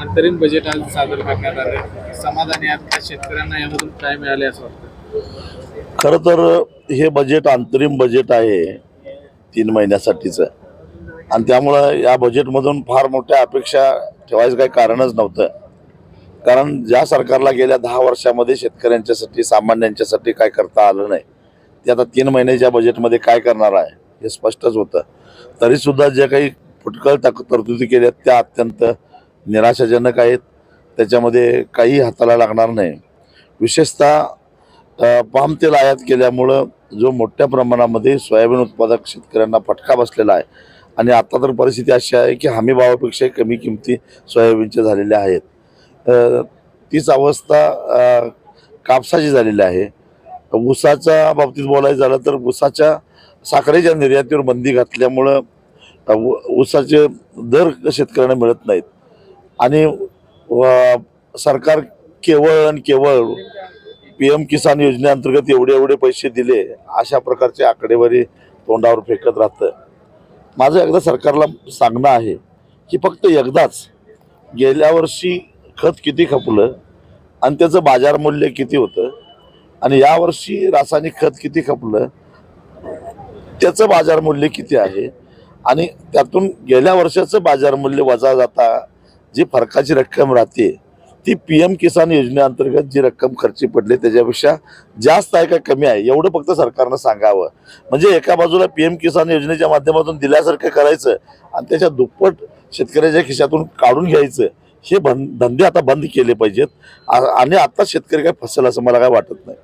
अंतरिम बजेट आज सादर करण्यात आलं समाधानी आहेत शेतकऱ्यांना यामधून काय मिळाले असं वाटतं? खरं तर हे बजेट अंतरिम बजेट आहे तीन महिन्यासाठीचं. आणि त्यामुळं या बजेटमधून फार मोठ्या अपेक्षा ठेवायचं काही कारणच नव्हतं. कारण ज्या सरकारला गेल्या दहा वर्षामध्ये शेतकऱ्यांच्यासाठी सामान्यांच्यासाठी काय करता आलं नाही ते आता तीन महिन्याच्या बजेटमध्ये काय करणार आहे हे स्पष्टच होतं. तरीसुद्धा जे काही फुटकळ तक तरतुदी केल्या त्या अत्यंत निराशाजनक आहेत. त्याच्यामध्ये काही हाताला लागणार नाही. विशेषतः पामतेल पाम तेल आयात केल्यामुळं जो मोठ्या प्रमाणामध्ये सोयाबीन उत्पादक शेतकऱ्यांना फटका बसलेला आहे. आणि आता तर परिस्थिती अशी आहे की हमी भावापेक्षा कमी किमती सोयाबीनच्या झालेल्या आहेत. तीच अवस्था कापसाची झालेली आहे. ऊसाच्या बाबतीत बोलायचं झालं तर ऊसाच्या साखरेच्या निर्यातीवर बंदी घातल्यामुळं ऊसाचे दर शेतकऱ्यांना मिळत नाहीत. आणि सरकार केवळ आणि केवळ पी एम किसान योजनेअंतर्गत एवढे एवढे पैसे दिले अशा प्रकारचे आकडेवारी तोंडावर फेकत राहतं. माझं एकदा सरकारला सांगणं आहे की फक्त एकदाच गेल्या वर्षी खत किती खपलं आणि त्याचं बाजार मूल्य किती होतं आणि यावर्षी रासायनिक खत किती खपलं त्याचं बाजार मूल्य किती आहे आणि त्यातून गेल्या वर्षाचं बाजार मूल्य वजा जाता जी फरकाची रक्कम राहते ती पी एम किसान योजनेअंतर्गत जी रक्कम खर्ची पडली त्याच्यापेक्षा जास्त आहे का कमी आहे? एवढं फक्त सरकारनं सांगावं. म्हणजे एका बाजूला पी एम किसान योजनेच्या माध्यमातून दिल्यासारखं करायचं आणि त्याच्या दुप्पट शेतकऱ्याच्या खिशातून काढून घ्यायचं हे बंद धंदे आता बंद केले पाहिजेत. आणि आता शेतकरी काय फसेल असं मला काय वाटत नाही.